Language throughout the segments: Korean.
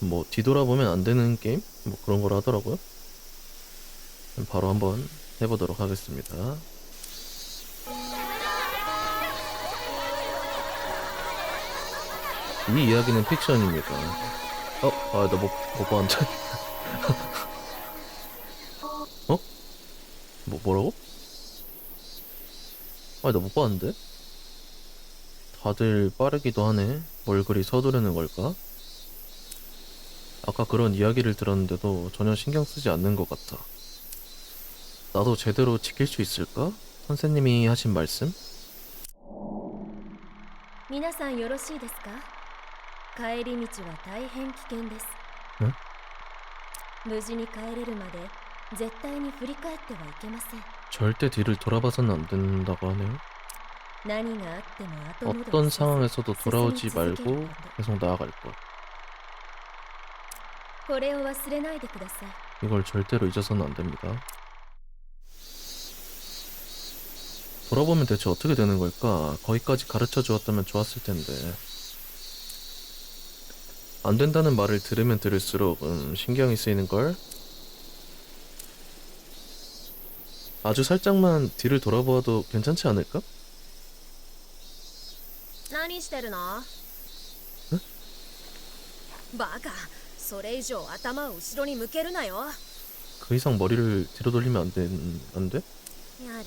뭐 뒤돌아보면 안 되는 게임? 뭐 그런 걸 하더라고요. 바로 한번 해보도록 하겠습니다. 이 이야기는 픽션입니다. 어? 아, 나 못, 못 봤는데. 어? 뭐, 뭐라고? 아, 나 못 봤는데? 다들 빠르기도 하네. 뭘 그리 서두르는 걸까? 아까 그런 이야기를 들었는데도 전혀 신경 쓰지 않는 것 같아. 나도 제대로 지킬 수 있을까? 선생님이 하신 말씀? 皆さんよろしいですか帰り道は大変危険です無事に帰れるまで絶対に振り返ってはいけません 절대 뒤를 돌아봐서는 안 된다고 하네요. 何があっても後戻り 어떤 せず 상황에서도 돌아오지進み続ける 말고 こと 계속 나아갈 것. 이걸 절대로 잊어서는 안 됩니다. 돌아보면 대체 어떻게 되는 걸까? 거기까지 가르쳐 주었다면 좋았을 텐데. 안 된다는 말을 들으면 들을수록 음, 신경이 쓰이는 걸. 아주 살짝만 뒤를 돌아보아도 괜찮지 않을까? 응? それ以上頭を後ろに向けるなよ 그 이상 머리를 뒤로 돌리면 안, 된, 안 돼? やれやれ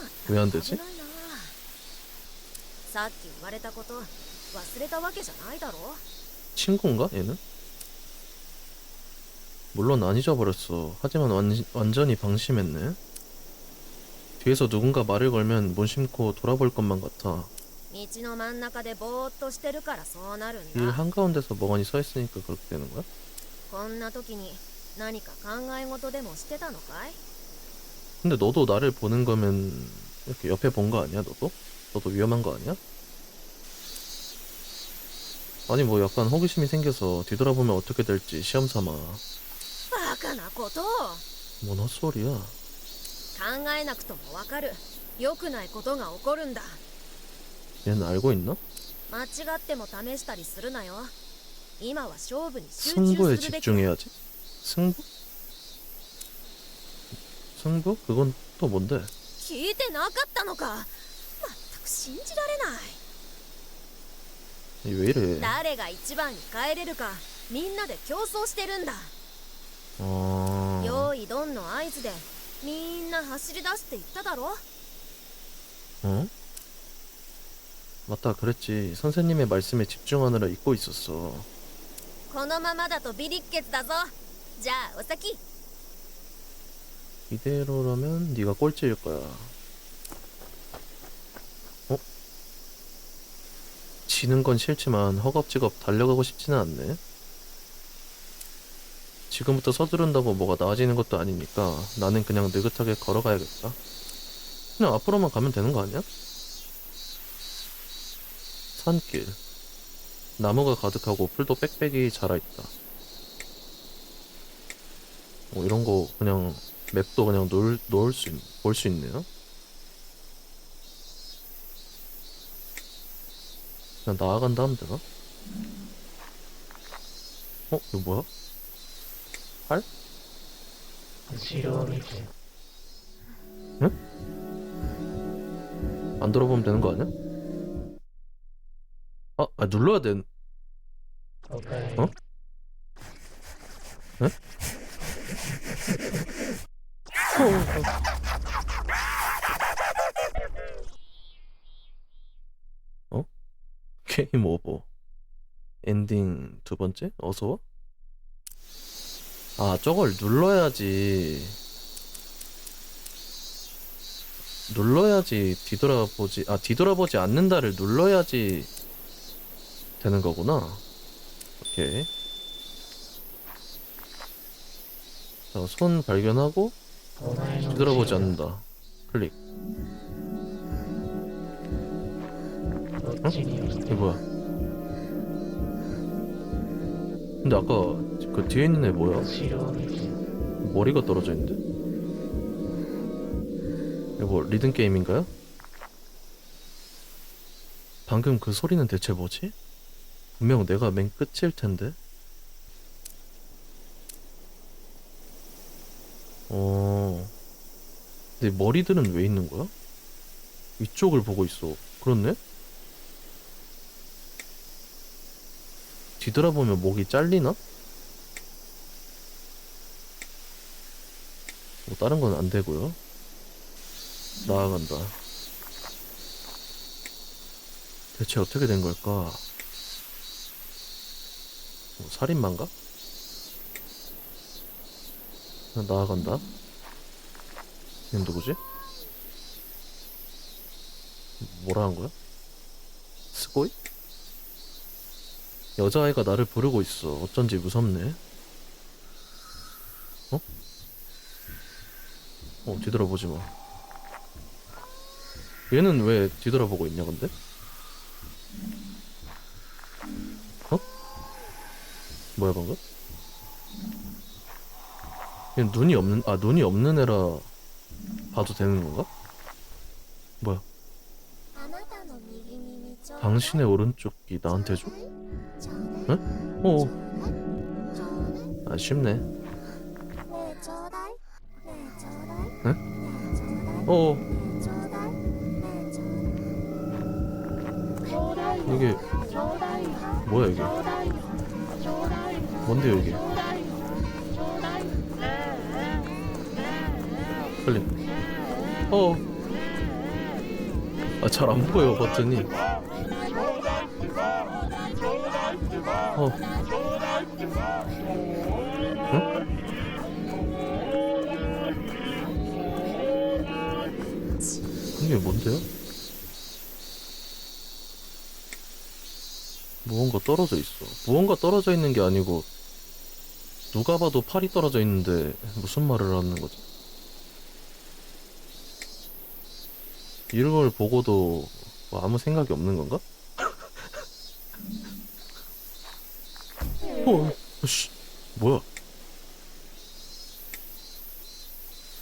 まったく왜안 되지 危ないなさっき言われたこと忘れたわけじゃないだろ 친구인가 얘는? 물론 안 잊어버렸어. 하지만 완, 완전히 방심했네. 뒤에서 누군가 말을 걸면 문심코 돌아볼 것만 같아. 道の真ん中でぼーっとしてるからそうなるん 길 だ 한가운데서 멍하니 서 있으니까 그렇게 되는 거야? こんな時に何か考え事でもしてたのかい 근데 너도 나를 보는 거면 이렇게 옆에 본 거 아니야 너도? 너도 위험한 거 아니야? 아니 뭐 약간 호기심이 생겨서 뒤돌아보면 어떻게 될지 시험 삼아. バカなことを 뭔 헛소리야. 考えなくともわかる良くないことが起こるんだ 얘는 알고 있나? 間違っても試したりするなよ今は勝負に集 승부에 中するべき 집중해야지. 승부? 승부? 그건 또 뭔데? 聞いてなかったのかまったく信じられない 이 왜 이래? 誰が一番に帰れるかみんなで競争してるんだ 어... 用意ドンの合図でみんな走り出すって言っただろ 어? 맞다 그랬지. 선생님의 말씀에 집중하느라 잊고 있었어. このままだとビリッケツだぞじゃあお先 이대로라면 네가 꼴찌일 거야. 어? 지는 건 싫지만 허겁지겁 달려가고 싶지는 않네. 지금부터 서두른다고 뭐가 나아지는 것도 아니니까 나는 그냥 느긋하게 걸어가야겠다. 그냥 앞으로만 가면 되는 거 아니야? 산길. 나무가 가득하고 풀도 빽빽이 자라있다. 뭐 이런 거 그냥 맵도 그냥 놓을, 놓을 수, 볼 수 있네요. 그냥 나아간다 하면 되나? 어? 이거 뭐야? 팔? 응? 안 들어보면 되는 거 아니야? 어? 아 눌러야 된. 어? 어? 게임 오버. 뭐, 뭐. 엔딩 두 번째? 어서 와? 아, 저걸 눌러야지. 눌러야지 뒤돌아보지, 아, 뒤돌아보지 않는다를 눌러야지 되는 거구나. 오케이. 자, 손 발견하고 들어보지 않는다. 클릭. 어? 응? 이게 뭐야? 근데 아까 그 뒤에 있는 애 뭐야? 머리가 떨어져 있는데? 이거 리듬 게임인가요? 방금 그 소리는 대체 뭐지? 분명 내가 맨 끝일 텐데. 어. 근데 머리들은 왜 있는 거야? 위쪽을 보고 있어. 그렇네? 뒤돌아보면 목이 잘리나? 뭐 다른 건 안 되고요. 나아간다. 대체 어떻게 된 걸까? 뭐 살인마인가? 아, 나아간다. 얘는 누구지? 뭐라 한 거야? 스고이? 여자아이가 나를 부르고 있어. 어쩐지 무섭네. 어? 어, 뒤돌아보지 마. 얘는 왜 뒤돌아보고 있냐, 근데? 뭐야, 방금? 얘는 눈이 없는, 아, 눈이 없는 애라 봐도 되는 건가? 뭐야? 당신의 오른쪽 귀 나한테 줘? 응? 어, 아, 쉽네. 어, 이게, 뭐야, 이게? 뭔데요, 이게? 빨리. 어. 아, 잘 안 보여, 버튼이. 어. 응? 이게 뭔데요? 무언가 떨어져 있어. 무언가 떨어져 있는 게 아니고, 누가 봐도 팔이 떨어져 있는데, 무슨 말을 하는 거지? 이런 걸 보고도 뭐 아무 생각이 없는 건가? 어, 씨, 뭐야?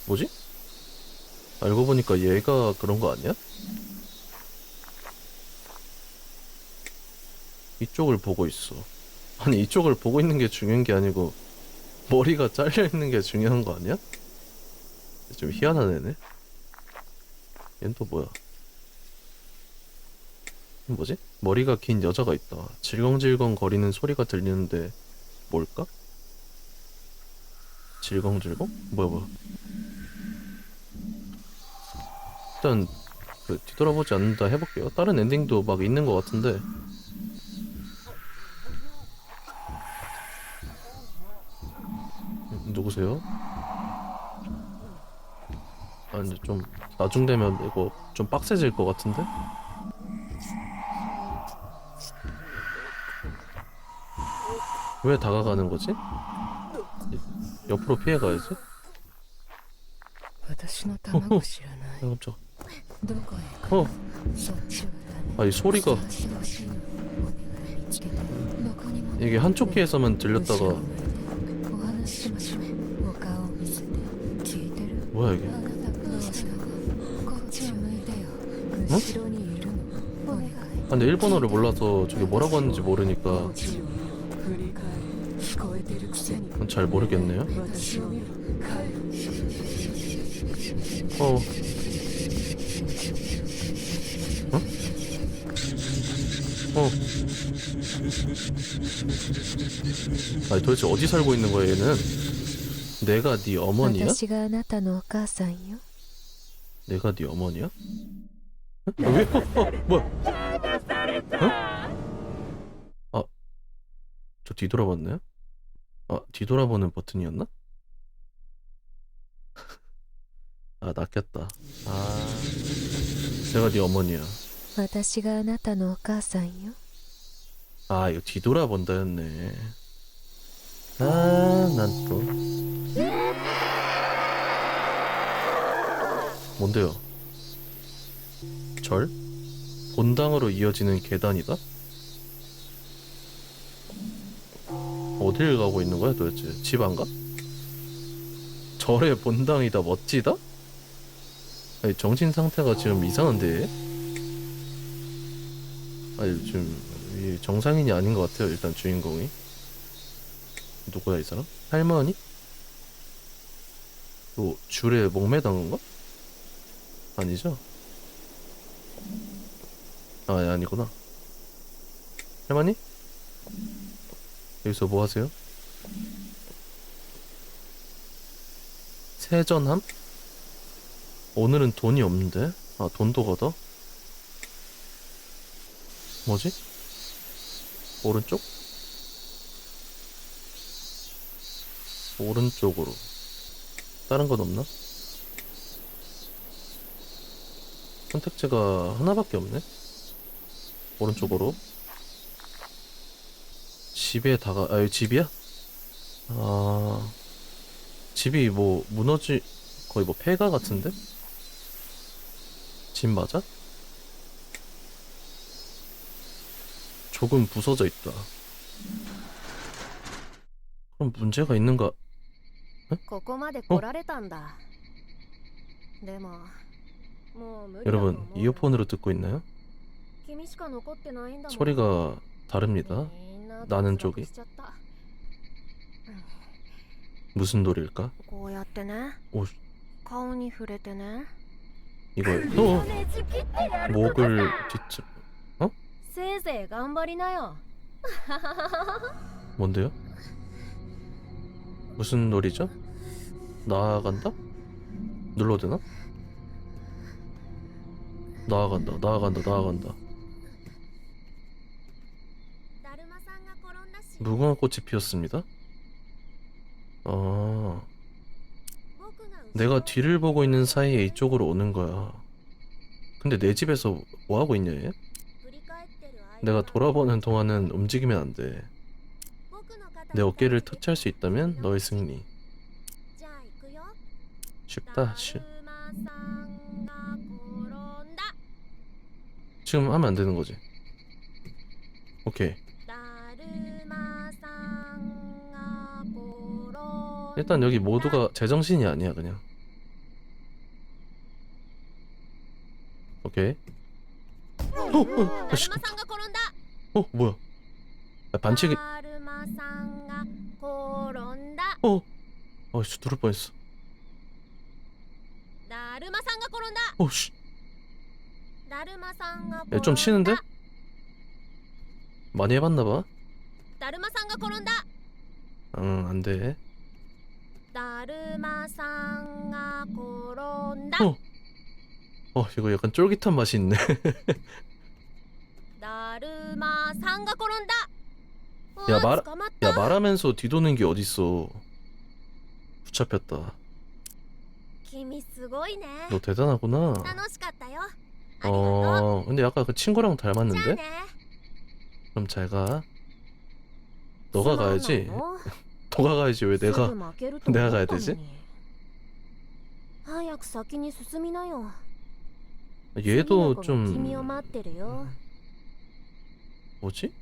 뭐지? 알고 보니까 얘가 그런 거 아니야? 이쪽을 보고 있어. 아니, 이쪽을 보고 있는 게 중요한 게 아니고, 머리가 잘려 있는 게 중요한 거 아니야? 좀 희한한 애네. 얜 또 뭐야? 뭐지? 머리가 긴 여자가 있다. 질겅질겅 거리는 소리가 들리는데 뭘까? 질겅질겅? 뭐야 뭐야? 일단 그 뒤돌아보지 않는다 해볼게요. 다른 엔딩도 막 있는 것 같은데 음, 누구세요? 아니 좀 나중 되면 이거 좀 빡세질 것 같은데? 왜 다가가는 거지? 옆으로 피해가야지. 어. 아, 어. 아이 소리가 이게 한쪽 귀에서만 들렸다가 뭐야 이게? 응? 아 근데 일본어를 몰라서 저게 뭐라고 하는지 모르니까 그건 잘 모르겠네요. 어. 어? 어. 아니 도대체 어디 살고 있는 거야 얘는? 내가 네 어머니야? 私があなたのお母さんよ 내가 네 어머니야? 어? 아, 왜? 어, 뭐야? 어? 아, 저 뒤돌아봤나요? 아, 뒤돌아보는 버튼이었나? 아, 낚였다. 아, 내가 네 어머니야. 私があなたのお母さんよ 아, 이거 뒤돌아본다였네. 아, 난 또. 뭔데요? 절? 본당으로 이어지는 계단이다? 어딜 가고 있는 거야 도대체? 집 안 가? 절의 본당이다 멋지다? 아니 정신 상태가 지금 이상한데? 아니 지금 이 정상인이 아닌 것 같아요 일단 주인공이 누구야 이 사람? 할머니? 또 줄에 목매단 건가? 아니죠? 아 아니구나 할머니? 여기서 뭐 하세요? 세전함? 오늘은 돈이 없는데? 아 돈도 걷어? 뭐지? 오른쪽? 오른쪽으로 다른 건 없나? 선택지가 하나밖에 없네 오른쪽으로 집에 다가 아 여기 집이야? 아 집이 뭐 무너지 거의 뭐 폐가 같은데? 집 맞아? 조금 부서져 있다 그럼 문제가 있는가 ここまで来られたんだでももう無理だと思う 여러분 이어폰으로 듣고 있나요? 君しか残ってないんだもん 소리가 다릅니다 みんな 나는 脱落 쪽이 しちゃった 무슨 노래일까? こうやってね 오 顔に触れてね 이거 또 목을 뒤쪽 せいぜい頑張りなよ 뭔데요? 무슨 놀이죠? 나아간다? 눌러드나? 나아간다 나아간다 나아간다 무궁화 꽃이 피었습니다 아 내가 뒤를 보고 있는 사이에 이쪽으로 오는 거야 근데 내 집에서 뭐하고 있냐 얘? 내가 돌아보는 동안은 움직이면 안돼 내 어깨를 터치할 수 있다면 너의 승리. 쉽다. 쉬. 지금 하면 안 되는 거지. 오케이. 일단 여기 모두가 제정신이 아니야 그냥. 오케이. 어, 어, 어 아씨. 어, 뭐야? 아, 반칙이. 転んだ 어 어씨 누를 뻔했어 だるまさんが転んだ 어씨 だるまさんが 야, 좀 치는데? だ 많이 해봤나봐 だるまさんが転んだ 응 안돼 だるまさんが転んだ 어. 어 이거 약간 쫄깃한 맛이 있네 だるまさんが転んだ 야, 말, 야 말하면서 뒤도는 게 어딨어. 붙잡혔다. 너 대단하구나. 어, 근데 약간 그 친구랑 닮았는데? 그럼 잘 가. 너가 가야지. 너가 가야지 왜 내가 내가 가야 되지? 얘도 좀 뭐지?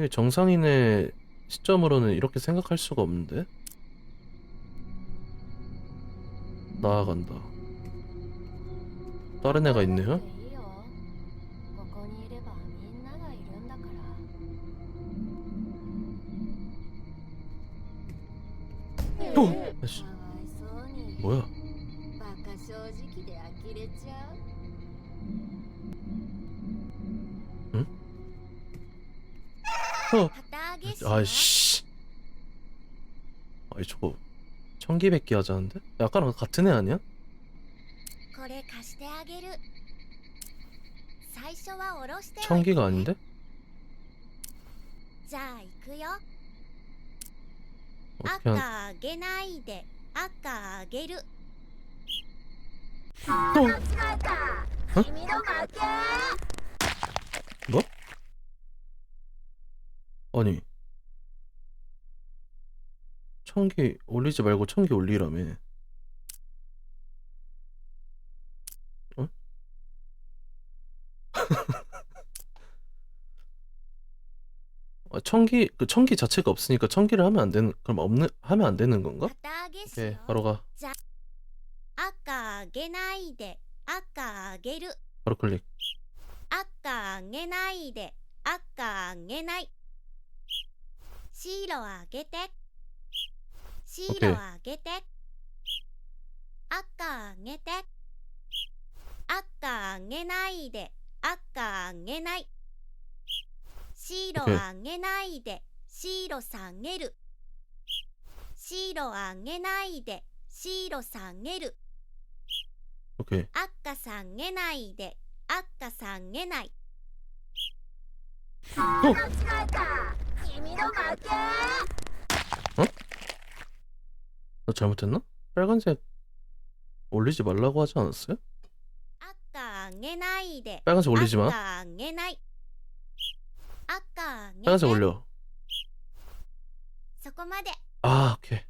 이게 정상인의 시점으로는 이렇게 생각할 수가 없는데? 나아간다. 다른 애가 있네요? 뭐야? 아이씨 아이 저거 청기백기 하자는데? 약간 같은 애 아니야? これ貸してあげる最初は下ろしておいて 청기가 아닌데? じゃあ行くよ 어떻게 한 赤あげないで赤あげる 또 間違えた君の負け 뭐? 아니 청기 올리지 말고 청기 올리라며 어? 아, 청기 그 청기 자체가 없으니까 청기를 하면 안 되는 그럼 없는 하면 안 되는 건가? 旗揚げし 오케이 よ 바로 가 赤あげないで赤あげる 바로 클릭 赤あげないで赤あげない白あげて 白あげて。赤あげて。赤あげないで。赤あげない。白あげないで。白下げる。白あげないで。白下げる。赤下げないで。赤下げない。あ使えた君の負け。 나 잘못했나? 빨간색 올리지 말라고 하지 않았어요? 빨간색 올리지 마. 빨간색 올려. 아, 오케이.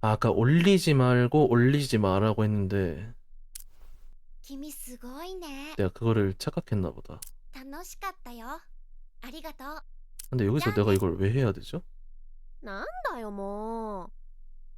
아, 아까 올리지 말고 올리지 마라고 했는데 내가 그거를 착각했나 보다. 근데 여기서 내가 이걸 왜 해야 되죠? 난다요, 뭐.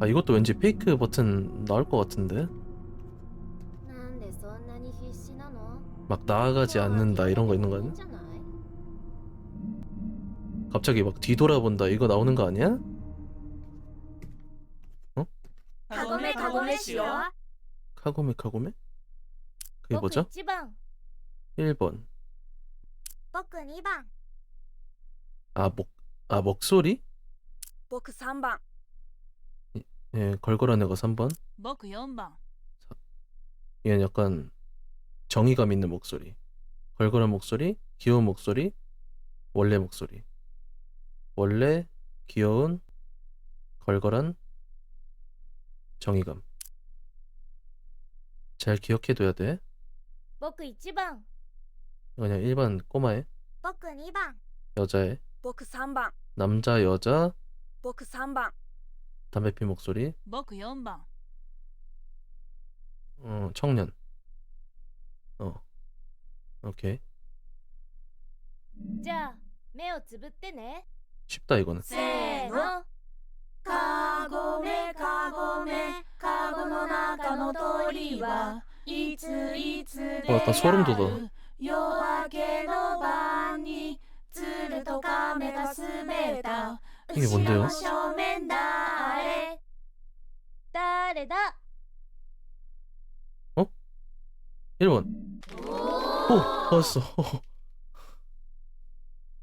아 이것도 왠지 페이크 버튼 나올 것 같은데 막 나아가지 않는다 이런 거 있는 거 아니야? 갑자기 막 뒤돌아본다 이거 나오는 거 아니야? 어? 카고메 카고메시오 카고메 카고메? 그게 뭐죠? 1번 아, 목, 아 목소리? 뭐 그 僕3번 예 걸걸한 애가 3번 僕4番 얘는 약간 정의감 있는 목소리 걸걸한 목소리 귀여운 목소리 원래 목소리 원래 귀여운 걸걸한 정의감 잘 기억해둬야 돼 僕1番 그냥 일반 꼬마애 僕2番 여자애 僕3番 남자 여자 僕3番 담배 피 목소리 僕4番 어 청년 어 오케이 じゃあ目をつぶってね 쉽다 이거는 せーのカゴメカゴメカゴの中の鳥はいついつで 어, 약간 소름 돋아 夜明けの晩に鶴と亀が滑った 이게 뭔데요? 後ろの正面誰 誰だ 1번 오 맞았어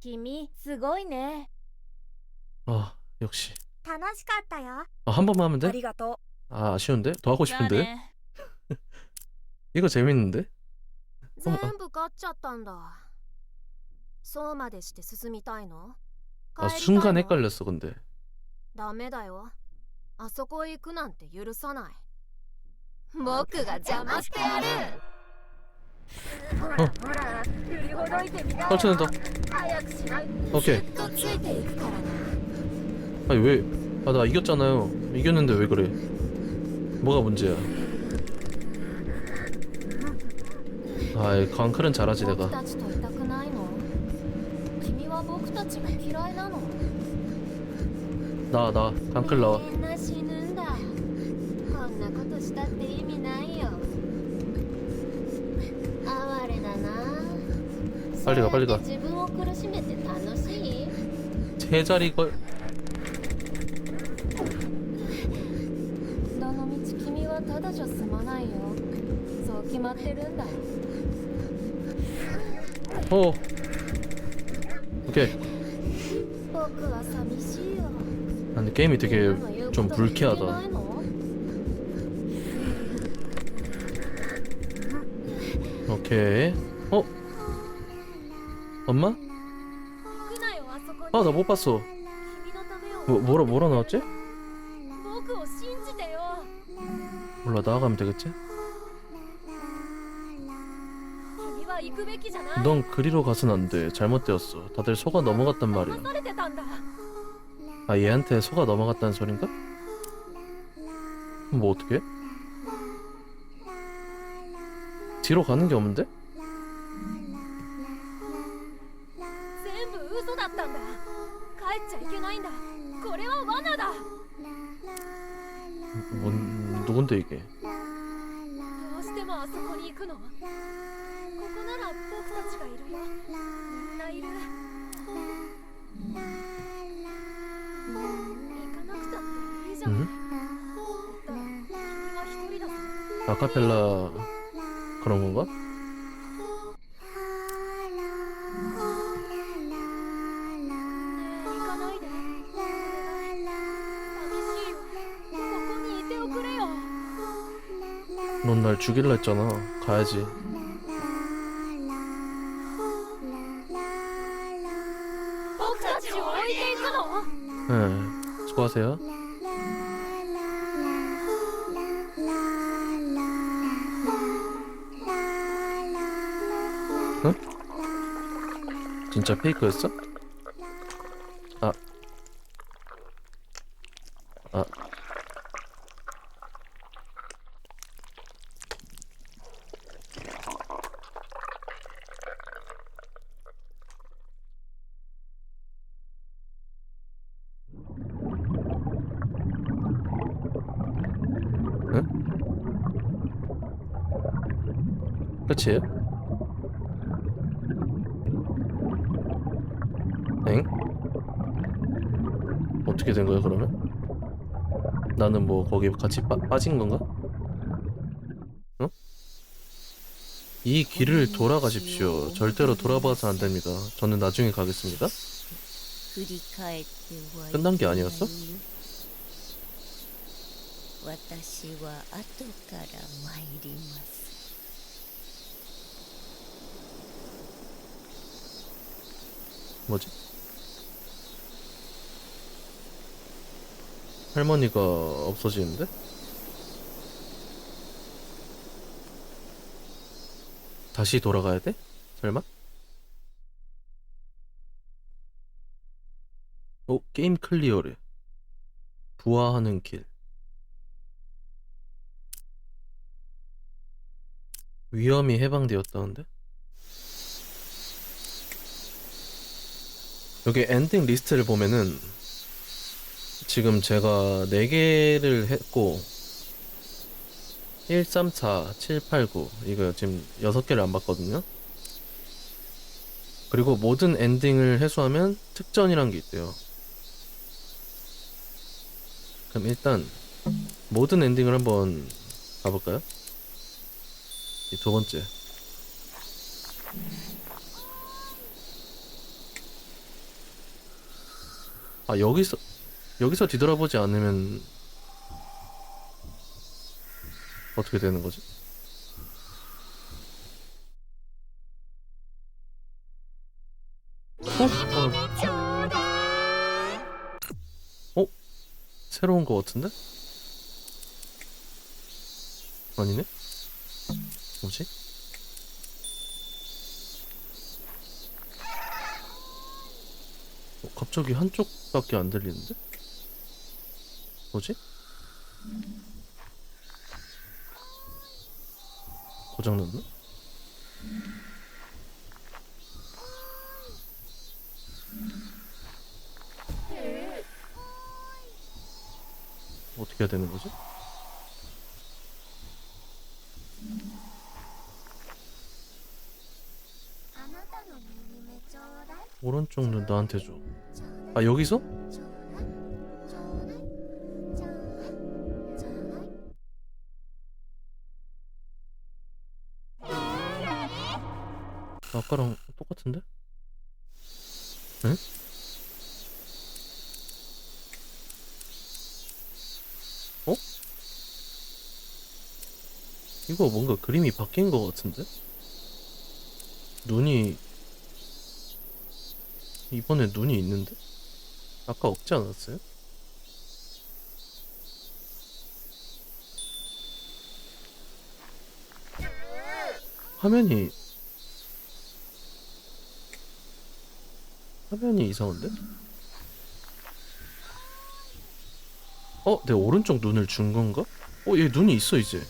君すごいね 아 역시 楽しかったよ 아, 한 번만 하면 돼? りがとう 아 아쉬운데? 더 하고 じゃあ 싶은데? ね 이거 재밌는데? 全部勝っちゃったんだそうまでして進みたいの 아 帰りたいの 순간 헷갈렸어 근데 ダメだよ あそこへ行くなんて許さない僕が邪魔してやる 떨쳐낸다 早くしない 오케이 とついていくからな 아니 왜? 아 나 이겼잖아요 이겼는데 왜 그래 뭐가 문제야 아이 강클은 잘하지 僕 내가 たちといたくないの君は僕たちが嫌いなの 나와 나와 강클 나와 みんな死ぬんだこんなことしたって意味ないよ哀れだな 빨리 가, 빨리 가. そうやって自分を苦しめて楽しい 제자리 걸 どのみち君はただじゃ済まないよそう決まってるんだ 어 오케이 게임이 되게 좀 불쾌하다. 오케이. 어? 엄마? 아, 나 못 봤어. 뭐, 뭐라, 뭐라 나왔지? 몰라, 나아가면 되겠지? 넌 그리로 가선 안 돼. 잘못되었어. 다들 속아 넘어갔단 말이야. 아 얘한테 속아 넘어갔다는 소린가? 뭐 어떻게? 뒤로 가는 게 없는데? 全部嘘だったんだ帰っちゃいけないんだこれは罠だ 뭔 누군데 이게? どうしてもあそこに行くの 음? 아카펠라 그런 건가? 넌 날 죽일라 했잖아. 가야지. 음. 네, 수고하세요. 진짜 페이크였어? 아. 아. 끝이에요? 엥? 어떻게 된 거야 그러면? 나는 뭐 거기 같이 빠, 빠진 건가? 응? 이 길을 돌아가십시오. 절대로 돌아봐서 안 됩니다. 저는 나중에 가겠습니다. 끝난 게 아니었어? 뭐지? 할머니가 없어지는데? 다시 돌아가야 돼? 설마? 오, 게임 클리어래. 부화하는 길. 위험이 해방되었다는데? 여기 엔딩 리스트를 보면은 지금 제가 4개를 했고 1, 3, 4, 7, 8, 9 이거 지금 6개를 안 봤거든요. 그리고 모든 엔딩을 해소하면 특전이란 게 있대요. 그럼 일단 모든 엔딩을 한번 가볼까요? 이 두 번째. 아 여기서 여기서 뒤돌아보지 않으면 어떻게 되는 거지? 어? 어? 새로운 거 같은데? 아니네? 뭐지? 어, 갑자기 한쪽밖에 안 들리는데? 뭐지? 고장났나? 어떻게 해야 되는 거지? 오른쪽 눈 나한테 줘. 아 여기서? 아까랑 똑같은데? 응? 어? 이거 뭔가 그림이 바뀐 것 같은데? 눈이 이번에 눈이 있는데? 아까 없지 않았어요? 화면이 화면이 이상한데? 어? 내 오른쪽 눈을 준 건가? 어, 얘 눈이 있어 이제.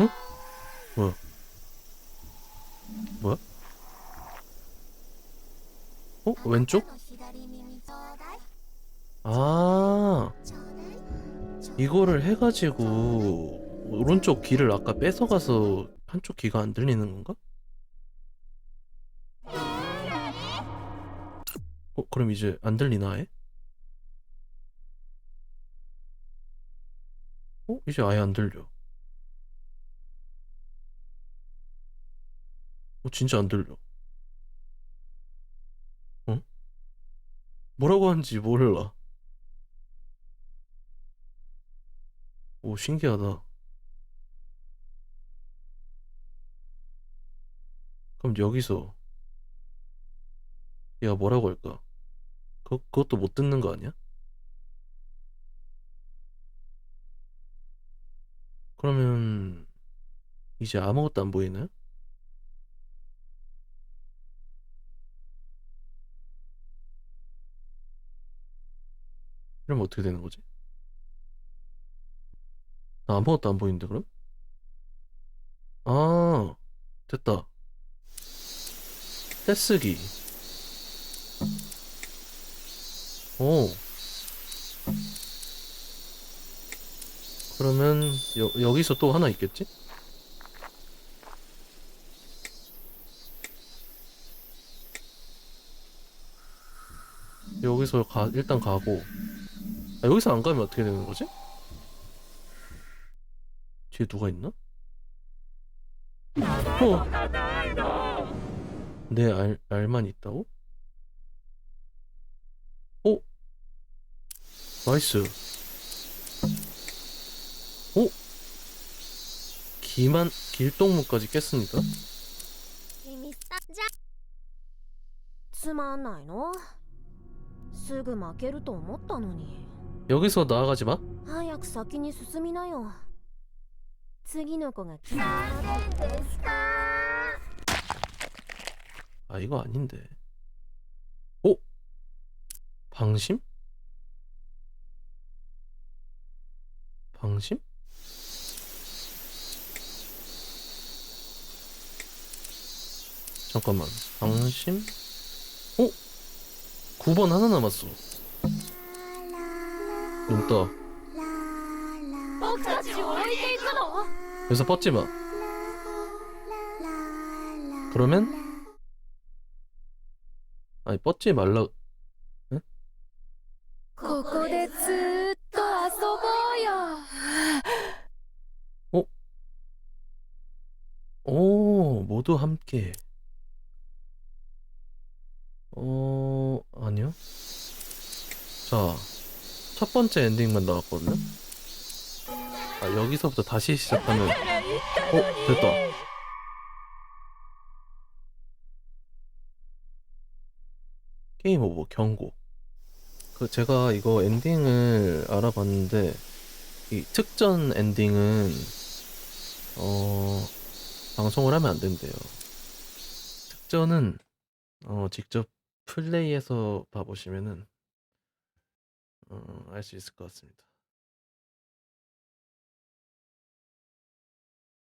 응? 뭐야? 뭐야? 어? 왼쪽? 아, 이거를 해가지고 오른쪽 귀를 아까 뺏어가서 한쪽 귀가 안 들리는 건가? 그럼 이제 안 들리나 해? 어? 이제 아예 안 들려. 어, 진짜 안 들려. 어? 뭐라고 하는지 몰라. 오, 신기하다. 그럼 여기서 얘가 뭐라고 할까? 그, 그것도 못 듣는 거 아니야? 그러면 이제 아무것도 안 보이나요? 이러면 어떻게 되는 거지? 나 아무것도 안 보이는데 그럼? 아 됐다 떼쓰기 오 그러면 여, 여기서 또 하나 있겠지? 여기서 가 일단 가고 아, 여기서 안 가면 어떻게 되는 거지? 뒤에 누가 있나? 어? 내 알, 알만 있다고? 어? 나이스. 어? 기만, 길동무까지 깼습니다. 君さじゃつまんないのすぐ負けると思ったのに 여기서 나아가지 마. 早く先に進みなよ次の子が来た 아, 이거 아닌데. 어? 방심? 방심? 잠깐만 방심? 어? 9번 하나 남았어 넘다 여기서 뻗지마 그러면? 아니 뻗지 말라 응? 오, 모두 함께. 어, 아니요. 자, 첫 번째 엔딩만 나왔거든요. 아, 여기서부터 다시 시작하면, 어, 됐다. 게임 오버 경고. 그 제가 이거 엔딩을 알아봤는데 이 특전 엔딩은 어 방송을 하면 안 된대요. 특전은 어, 직접 플레이해서 봐보시면은 어, 알 수 있을 것 같습니다.